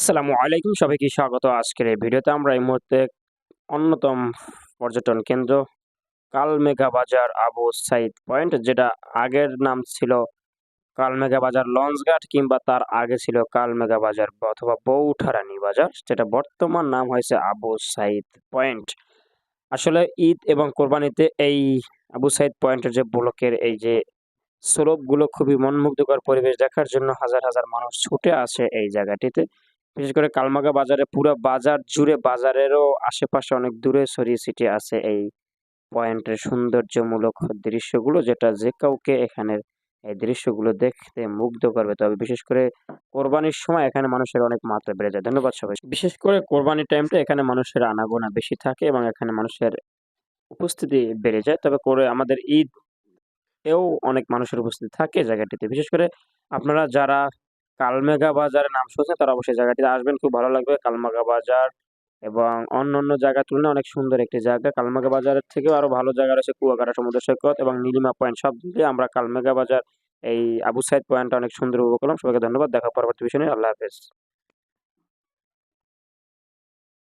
আসসালামু আলাইকুম, সবাইকে স্বাগত। আজকের এই ভিডিওতে আমরা এই মুহূর্তে অন্যতম পর্যটন কেন্দ্র কালমেঘা বাজার আবু সাইদ পয়েন্ট, যেটা আগের নাম ছিল কালমেঘা বাজার লঞ্চঘাট কিংবা তার আগে ছিল কালমেঘা বাজার অথবা বৌঠারানি বাজার, যেটা বর্তমান নাম হয়েছে আবু সাইদ পয়েন্ট। আসলে ঈদ এবং কোরবানিতে এই আবু সাইদ পয়েন্টের যে ব্লকের এই যে স্লোপগুলো খুবই মনমুগ্ধকর পরিবেশ দেখার জন্য হাজার হাজার মানুষ ছুটে আসে এই জায়গাটিতে। বিশেষ করে কালমাগা বাজারে, পুরো বাজার জুড়ে বাজারেরও আশেপাশে অনেক দূরে ছড়িয়ে ছিটিয়ে আছে এই পয়েন্টের সৌন্দর্যমূলক দৃশ্যগুলো, যেটা যে কাউকে এখানের এই দৃশ্যগুলো দেখতে মুগ্ধ করবে। তবে বিশেষ করে কোরবানির সময় এখানে মানুষের অনেক মাত্রা বেড়ে যায়। ধন্যবাদ সবাই। বিশেষ করে কোরবানির টাইমটা এখানে মানুষের আনাগোনা বেশি থাকে এবং এখানে মানুষের উপস্থিতি বেড়ে যায়। তবে করে আমাদের ঈদ এও অনেক মানুষের উপস্থিতি থাকে জায়গাটিতে। বিশেষ করে আপনারা যারা কালমেঘা বাজারের নাম শুনছেন? তারা অবশ্যই জায়গাটিতে আসবেন, খুব ভালো লাগবে। কালমেঘা বাজার এবং অন্য অন্য জায়গার তুলনায় অনেক সুন্দর একটি জায়গা। কালমেঘা বাজারের থেকেও আরও ভালো জায়গা রয়েছে কুয়াকাটা, সমুদ্র সৈকত এবং নীলিমা পয়েন্ট। সব দিয়ে আমরা কালমেঘা বাজার, এই আবু সাইদ পয়েন্টটা অনেক সুন্দর উপভোগ করলাম। সবাইকে ধন্যবাদ। দেখা পরবর্তী বিষয় নিয়ে। আল্লাহ হাফেজ।